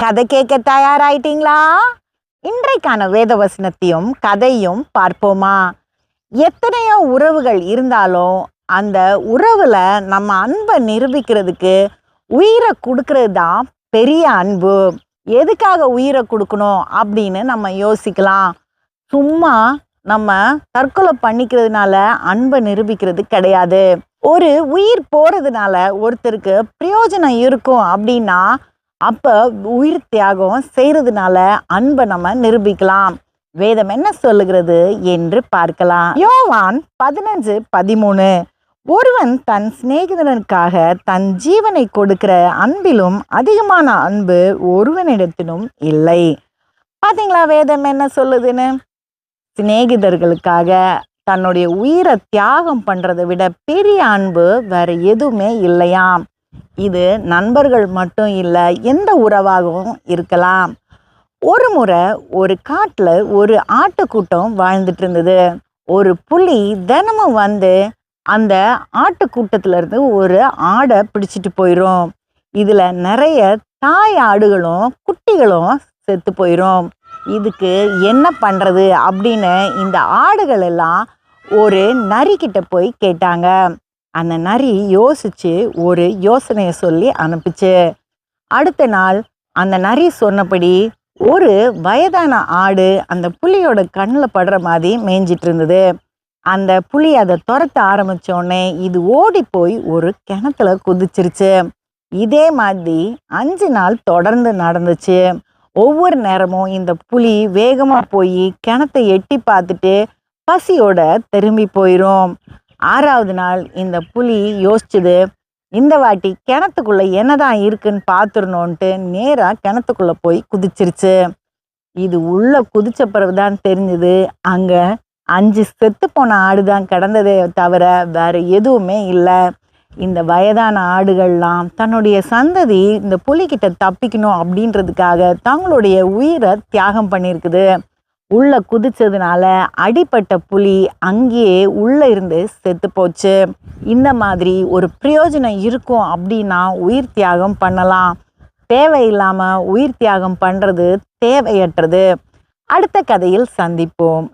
கதை கேட்க தயாராயிட்டீங்களா? இன்றைக்கான வேத வசனத்தையும் கதையும் பார்ப்போமா? எத்தனையோ உறவுகள் இருந்தாலும் அந்த உறவுல நம்ம அன்பை நிரூபிக்கிறதுக்கு உயிரை கொடுக்கறது தான் பெரிய அன்பு. எதுக்காக உயிரை கொடுக்கணும் அப்படின்னு நம்ம யோசிக்கலாம். சும்மா நம்ம தற்கொலை பண்ணிக்கிறதுனால அன்பை நிரூபிக்கிறது கிடையாது. ஒரு உயிர் போறதுனால ஒருத்தருக்கு பிரயோஜனம் இருக்கும் அப்படின்னா அப்போ உயிர் தியாகம் செய்யறதுனால அன்பை நம்ம நிரூபிக்கலாம். வேதம் என்ன சொல்லுகிறது என்று பார்க்கலாம். யோவான் பதினஞ்சு பதிமூணு. ஒருவன் தன் சிநேகிதனுக்காக தன் ஜீவனை கொடுக்கிற அன்பிலும் அதிகமான அன்பு ஒருவனிடத்திலும் இல்லை. பாத்தீங்களா வேதம் என்ன சொல்லுதுன்னு? சிநேகிதர்களுக்காக தன்னுடைய உயிரை தியாகம் பண்றதை விட பெரிய அன்பு வேற எதுவுமே இல்லையாம். இது நண்பர்கள் மட்டும் இல்லை எந்த உறவாகவும் இருக்கலாம். ஒரு முறை ஒரு காட்டில் ஒரு ஆட்டுக்கூட்டம் வாழ்ந்துட்டு இருந்தது. ஒரு புலி தினமும் வந்து அந்த ஆட்டுக்கூட்டத்திலேருந்து ஒரு ஆடை பிடிச்சிட்டு போயிடும் இதில் நிறைய தாய் ஆடுகளும் குட்டிகளும் செத்து போயிடும் இதுக்கு என்ன பண்ணுறது அப்படின்னு இந்த ஆடுகள் எல்லாம் ஒரு நரிக்கிட்ட போய் கேட்டாங்க. அந்த நரி யோசிச்சு ஒரு யோசனையை சொல்லி அனுப்பிச்சு. அடுத்த நாள் அந்த நரி சொன்னபடி ஒரு வயதான ஆடு அந்த புலியோட கண்ணில் படுற மாதிரி மேய்ஞ்சிட்டு இருந்தது. அந்த புலி அதை துரத்த ஆரம்பித்தோடனே உடனே இது ஓடி போய் ஒரு கிணத்துல குதிச்சிருச்சு. இதே மாதிரி அஞ்சு நாள் தொடர்ந்து நடந்துச்சு. ஒவ்வொரு நேரமும் இந்த புலி வேகமாக போய் கிணத்தை எட்டி பார்த்துட்டு பசியோட திரும்பி போயிடும் ஆறாவது நாள் இந்த புலி யோசிச்சுது இந்த வாட்டி கிணத்துக்குள்ளே என்னதான் இருக்குன்னு பார்த்துடணுன்ட்டு நேராக கிணத்துக்குள்ளே போய் குதிச்சிருச்சு. இது உள்ள குதிச்ச பிறகுதான் தெரிஞ்சுது அங்கே அஞ்சு செத்து போன ஆடு தான் கிடந்ததே தவிர வேறு எதுவுமே இல்லை. இந்த வயதான ஆடுகள்லாம் தன்னுடைய சந்ததி இந்த புலிக்கிட்ட தப்பிக்கணும் அப்படின்றதுக்காக தங்களுடைய உயிரை தியாகம் பண்ணியிருக்குது உள்ள குதிச்சதுனால அடிப்பட்ட புலி அங்கேயே உள்ள இருந்து செத்து போச்சு. இந்த மாதிரி ஒரு பிரயோஜனம் இருக்கும் அப்படின்னா உயிர் தியாகம் பண்ணலாம். தேவையில்லாம உயிர் தியாகம் பண்றது தேவையற்றது. அடுத்த கதையில் சந்திப்போம்.